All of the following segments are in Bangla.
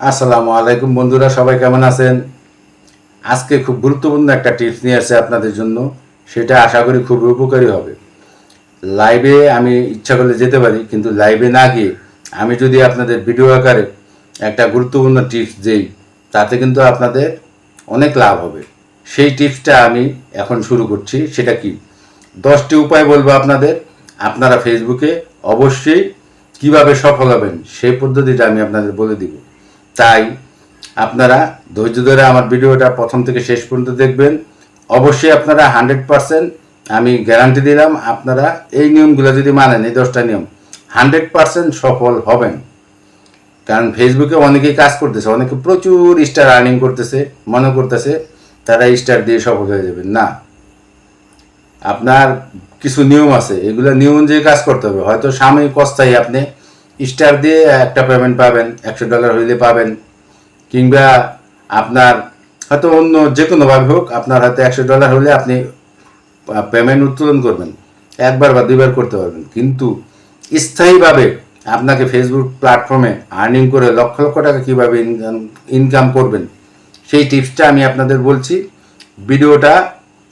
আসসালামু আলাইকুম বন্ধুরা, সবাই কেমন আছেন? আজকে খুব গুরুত্বপূর্ণ একটা টিপস নিয়ে আসছে আপনাদের জন্য, সেটা আশা করি খুব উপকারী হবে। লাইভে আমি ইচ্ছা করলে যেতে পারি, কিন্তু লাইভে না গিয়ে আমি যদি আপনাদের ভিডিও আকারে একটা গুরুত্বপূর্ণ টিপস দেই, তাতে কিন্তু আপনাদের অনেক লাভ হবে। সেই টিপসটা আমি এখন শুরু করছি, সেটা কি? দশটি উপায় বলব আপনাদের। আপনারা ফেসবুকে অবশ্যই কীভাবে সফল হবেন, সেই পদ্ধতিটা আমি আপনাদের বলে দিব। তাই আপনারা ধৈর্য ধরে আমার ভিডিওটা প্রথম থেকে শেষ পর্যন্ত দেখবেন। অবশ্যই আপনারা হান্ড্রেড পারসেন্ট আমি গ্যারান্টি দিলাম, আপনারা এই নিয়মগুলো যদি মানেন, এই দশটা নিয়ম, হান্ড্রেড পারসেন্ট সফল হবেন। কারণ ফেসবুকে অনেকেই কাজ করতেছে, অনেকে প্রচুর স্টার আর্নিং করতেছে, মনে করতেছে তারা স্টার দিয়ে সফল হয়ে যাবেন। না, আপনার কিছু নিয়ম আছে, এগুলো নিয়ম অনুযায়ী কাজ করতে হবে। হয়তো সাময়িক অস্থায়ী আপনি স্টার দিয়ে একটা পেমেন্ট পাবেন, একশো ডলার হইলে পাবেন, কিংবা আপনার হয়তো অন্য যে কোনোভাবে হোক, আপনার হয়তো একশো ডলার হলে আপনি পেমেন্ট উত্তোলন করবেন, একবার বা দুইবার করতে পারবেন। কিন্তু স্থায়ীভাবে আপনাকে ফেসবুক প্ল্যাটফর্মে আর্নিং করে লক্ষ লক্ষ টাকা কীভাবে ইনকাম করবেন, সেই টিপসটা আমি আপনাদের বলছি। ভিডিওটা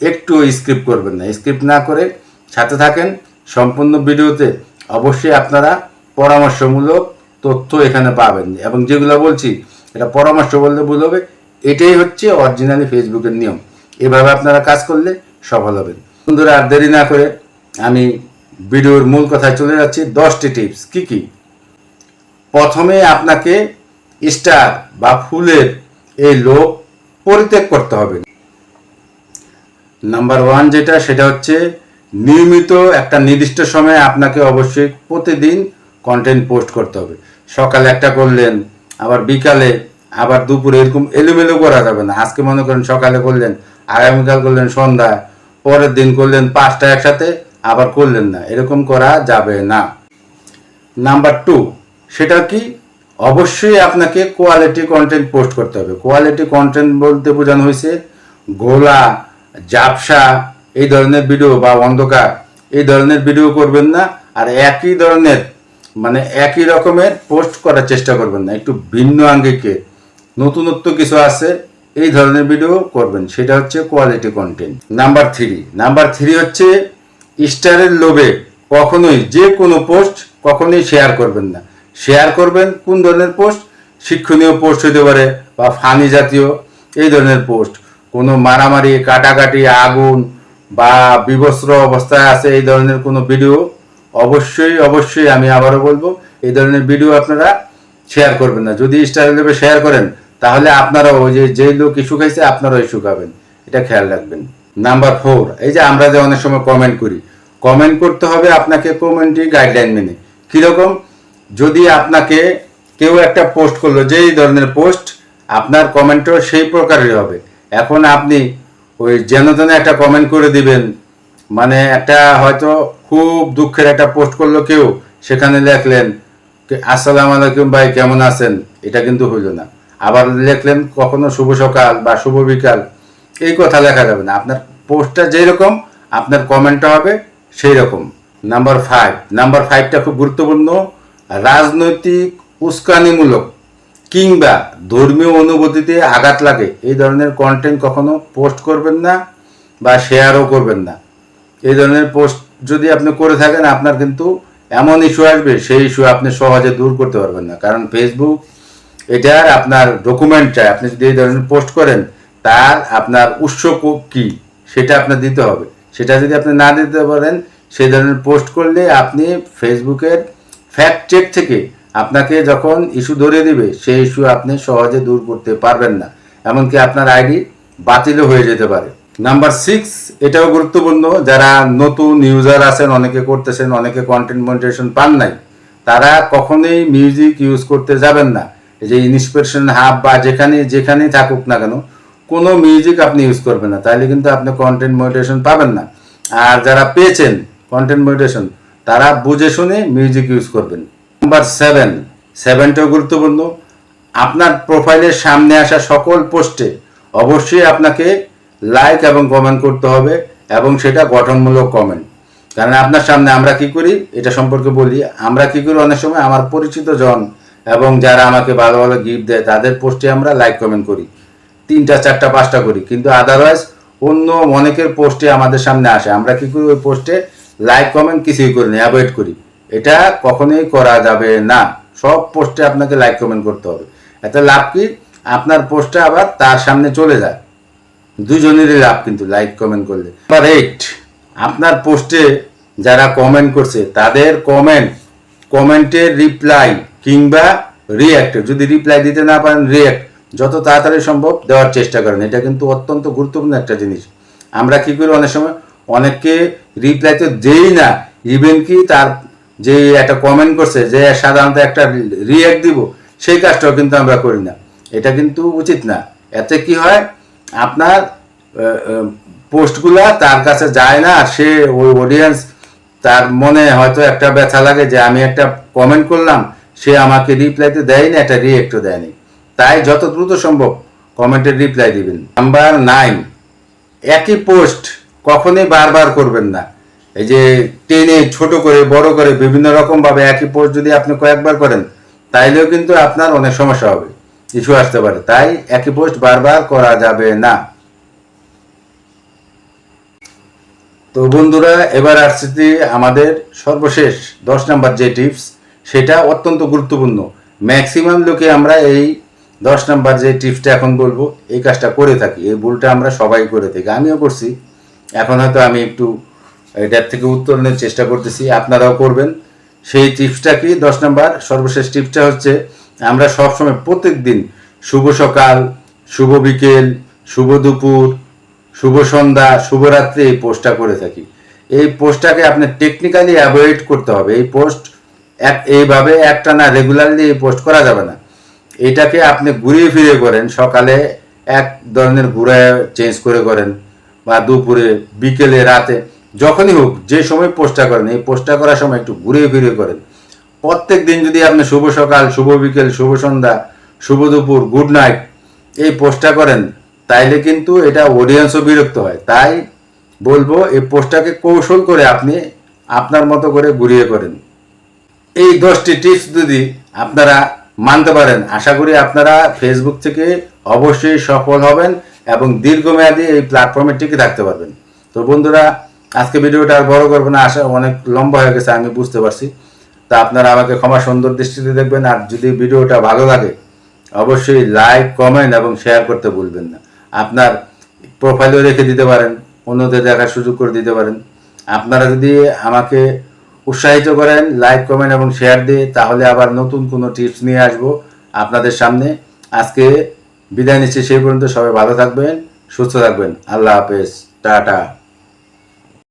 একটু স্ক্রিপ্ট করবেন না। স্ক্রিপ্ট না করে সাথে থাকেন। সম্পূর্ণ ভিডিওতে অবশ্যই আপনারা পরামর্শমূলক তথ্য এখানে পাবেন। এবং যেগুলো বলছি, এটা পরামর্শ বললে ভুল হবে। এটাই হচ্ছে অরিজিনালি ফেসবুকের নিয়ম। এভাবে আপনারা কাজ করলে সফল হবেন। বন্ধুরা, আর দেরি না করে আমি ভিডিওর মূল কথায় চলে যাচ্ছি। দশটি টিপস। কি কি? প্রথমে আপনাকে স্টার বা ফুলের এই লোক পরিত্যাগ করতে হবে। নাম্বার ওয়ান যেটা, সেটা হচ্ছে নিয়মিত একটা নির্দিষ্ট সময়ে আপনাকে অবশ্যই প্রতিদিন কন্টেন্ট পোস্ট করতে হবে। সকালে একটা করলেন, আবার বিকালে, আবার দুপুরে এরকম এলোমেলো করা যাবে না। আজকে মনে করেন সকালে করলেন, আগামীকাল করলেন সন্ধ্যা, পরের দিন করলেন পাঁচটা একসাথে, আবার করলেন না। এরকম করা যাবে না। নাম্বার টু সেটা কি? অবশ্যই আপনাকে কোয়ালিটি কন্টেন্ট পোস্ট করতে হবে। কোয়ালিটি কন্টেন্ট বলতে বোঝানো হয়েছে, গোলা, জাপসা, এই ধরনের ভিডিও বা অন্ধকার, এই ধরনের ভিডিও করবেন না। আর একই ধরনের মানে একই রকমের পোস্ট করার চেষ্টা করবেন না, একটু ভিন্ন আঙ্গিকে। নতুনত্ব কিছু আছে, এই ধরনের ভিডিও করবেন, সেটা হচ্ছে quality content number three number three হচ্ছে স্টারের লোভে কখনোই যে কোনো পোস্ট কখনোই শেয়ার করবেন না। শেয়ার করবেন কোন ধরনের পোস্ট শিক্ষণীয় পোস্ট হতে পারে বা ফানি জাতীয় এই ধরনের পোস্ট কোনো মারামারি, কাটাকাটি, আগুন বা বিবস্ত্র অবস্থায় আছে এই ধরনের কোনো ভিডিও অবশ্যই অবশ্যই আমি আবারও বলব, এই ধরনের ভিডিও আপনারা শেয়ার করবেন না। যদি স্টার লেভে শেয়ার করেন, তাহলে আপনারা ওই যে, যেই লোক ইস্যু খাইছে, আপনারাও ইস্যু খাবেন। এটা খেয়াল রাখবেন। নাম্বার ফোর এই যে আমরা যে অনেক সময় কমেন্ট করি কমেন্ট করতে হবে আপনাকে কমেন্টই গাইডলাইন মেনে। কীরকম? যদি আপনাকে কেউ একটা পোস্ট করল, যেই ধরনের পোস্ট আপনার কমেন্টও সেই প্রকারের হবে। এখন আপনি ওই যেন তেন একটা কমেন্ট করে দিবেন মানে একটা হয়তো খুব দুঃখের একটা পোস্ট করল কেউ, সেখানে লেখলেন, আসসালামু আলাইকুম ভাই, কেমন আছেন? এটা কিন্তু হইল না। আবার লেখলেন, কখনো শুভ সকাল বা শুভ বিকাল। এই কথা লেখা যাবে না। আপনার পোস্টটা যেই রকম আপনার কমেন্টটা হবে সেই রকম নাম্বার ফাইভ নাম্বার ফাইভটা খুব গুরুত্বপূর্ণ, রাজনৈতিক উস্কানিমূলক কিংবা ধর্মীয় অনুভূতিতে আঘাত লাগে, এই ধরনের কন্টেন্ট কখনো পোস্ট করবেন না বা শেয়ারও করবেন না। এই ধরনের পোস্ট যদি আপনি করে থাকেন, আপনার কিন্তু এমন ইস্যু আসবে, সেই ইস্যু আপনি সহজে দূর করতে পারবেন না। কারণ ফেসবুক এটার আপনার ডকুমেন্ট চাই। আপনি যদি এই ধরনের পোস্ট করেন, তার আপনার উৎস কো- সেটা আপনার দিতে হবে। সেটা যদি আপনি না দিতে পারেন, সেই ধরনের পোস্ট করলে আপনি ফেসবুকের ফ্যাক্ট চেক থেকে আপনাকে যখন ইস্যু ধরে দিবে, সেই ইস্যু আপনি সহজে দূর করতে পারবেন না। এমনকি আপনার আইডি বাতিলও হয়ে যেতে পারে। নাম্বার সিক্স এটাও গুরুত্বপূর্ণ, যারা নতুন ইউজার আছেন, অনেকে করতেছেন, অনেকে কন্টেন্ট মনিটেশন পান নাই, তারা কখনোই মিউজিক ইউজ করতে যাবেন না। যে ইন্সপিরেশন হাব বা যেখানে যেখানেই থাকুক না কেন, কোনো মিউজিক আপনি ইউজ করবেন না, তাহলে কিন্তু আপনি কন্টেন্ট মনিটেশন পাবেন না। আর যারা পেয়েছেন কন্টেন্ট মনিটেশন তারা বুঝে শুনে মিউজিক ইউজ করবেন। নাম্বার সেভেন সেভেনটাও গুরুত্বপূর্ণ, আপনার প্রোফাইলের সামনে আসা সকল পোস্টে অবশ্যই আপনাকে লাইক এবং কমেন্ট করতে হবে এবং সেটা গঠনমূলক কমেন্ট কারণ আপনার সামনে আমরা কি করি, এটা সম্পর্কে বলি, আমরা কি করি অনেক সময় আমার পরিচিত জন এবং যারা আমাকে ভালো ভালো গিফট দেয়, তাদের পোস্টে আমরা লাইক কমেন্ট করি। তিনটা, চারটা, পাঁচটা করি। কিন্তু আদারওয়াইজ অন্য অনেকের পোস্টে আমাদের সামনে আসে। আমরা কি করি ওই পোস্টে লাইক কমেন্ট কিছুই করি না অ্যাভয়েড করি। এটা কখনোই করা যাবে না। সব পোস্টে আপনাকে লাইক কমেন্ট করতে হবে। এতে লাভ কি? আপনার পোস্টটা আবার তার সামনে চলে যায়। দুজনেরই লাভ কিন্তু লাইক কমেন্ট করলে। নাম্বার এইট আপনার পোস্টে যারা কমেন্ট করছে, তাদের কমেন্ট কমেন্টের রিপ্লাই কিংবা রিয়াক্ট যদি রিপ্লাই দিতে না পারেন রিয়াক্ট যত তাড়াতাড়ি সম্ভব দেওয়ার চেষ্টা করেন। এটা কিন্তু অত্যন্ত গুরুত্বপূর্ণ একটা জিনিস। আমরা কি করি অনেক সময়? অনেককে রিপ্লাই তো দেই না। ইভেন কি তার যে একটা কমেন্ট করছে, যে সাধারণত একটা রিয়াক্ট দিব, সেই কাজটাও কিন্তু আমরা করি না। এটা কিন্তু উচিত না। এতে কি হয়? আপনার পোস্টগুলা তার কাছে যায় না, আর সে ওই অডিয়েন্স তার মনে হয়তো একটা ব্যথা লাগে যে আমি একটা কমেন্ট করলাম, সে আমাকে রিপ্লাইতে দেয়নি, একটা রিয়েক্টও দেয়নি। তাই যত দ্রুত সম্ভব কমেন্টের রিপ্লাই দিবেন। নাম্বার নাইন একই পোস্ট কখনোই বারবার করবেন না। এই যে টেনে ছোট করে, বড় করে, বিভিন্ন রকম ভাবে একই পোস্ট যদি আপনি কয়েকবার করেন, তাইলেও কিন্তু আপনার অনেক সমস্যা হবে। ইস্যু আসতে পারে। তাই একই পোস্ট বারবার করা যাবে না। তো বন্ধুরা, এবার আসছি আমাদের সর্বশেষ দশ নাম্বার যে টিপস, সেটা অত্যন্ত গুরুত্বপূর্ণ। ম্যাক্সিমাম লোকে আমরা এই দশ নাম্বার যে টিপসটা এখন বলব, এই কাজটা করে থাকি। এই ভুলটা আমরা সবাই করে থাকি। আমিও করছি। এখন হয়তো আমি একটু এটার থেকে উত্তরণের চেষ্টা করতেছি। আপনারাও করবেন। সেই টিপসটা কি? দশ নাম্বার সর্বশেষ টিপসটা হচ্ছে আমরা সবসময় প্রত্যেক দিন শুভ সকাল, শুভ বিকেল, শুভ দুপুর, শুভ সন্ধ্যা শুভরাত্রি এই পোস্টটা করে থাকি। এই পোস্টটাকে আপনি টেকনিক্যালি অ্যাভয়েড করতে হবে। এই পোস্ট এক এইভাবে একটা না রেগুলারলি এই পোস্ট করা যাবে না। এটাকে আপনি ঘুরিয়ে ফিরে করেন, সকালে এক ধরনের ঘুরে চেঞ্জ করে করেন বা দুপুরে, বিকেলে, রাতে, যখনই হোক, যে সময় পোস্টটা করেন, এই পোস্টটা করার সময় একটু ঘুরিয়ে ফিরে করেন। প্রত্যেক দিন যদি আপনি শুভ সকাল, শুভ বিকেল, শুভ সন্ধ্যা, শুভ দুপুর গুড নাইট এই পোস্টটা করেন, তাইলে কিন্তু এটা অডিয়েন্সও বিরক্ত হয়। তাই বলব, এই পোস্টটাকে কৌশল করে আপনি আপনার মতো করে ঘুরিয়ে করেন। এই দশটি টিপস যদি আপনারা মানতে পারেন, আশা করি আপনারা ফেসবুক থেকে অবশ্যই সফল হবেন এবং দীর্ঘমেয়াদী এই প্ল্যাটফর্মে টিকে থাকতে পারবেন। তো বন্ধুরা, আজকে ভিডিওটা আর বড় করব না, আশা অনেক লম্বা হয়ে গেছে, আমি বুঝতে পারছি। তা আপনারা আমাকে ক্ষমা সুন্দর দৃষ্টিতে দেখবেন, আর যদি ভিডিওটা ভালো লাগে, অবশ্যই লাইক কমেন্ট এবং শেয়ার করতে ভুলবেন না। আপনার প্রোফাইলেও রেখে দিতে পারেন, অন্যদের দেখার সুযোগ করে দিতে পারেন। আপনারা যদি আমাকে উৎসাহিত করেন লাইক কমেন্ট এবং শেয়ার দিয়ে, তাহলে আবার নতুন কোনো টিপস নিয়ে আসব আপনাদের সামনে। আজকে বিদায় নিচ্ছি, সেই পর্যন্ত সবাই ভালো থাকবেন, সুস্থ থাকবেন। আল্লাহ হাফেজ। টাটা।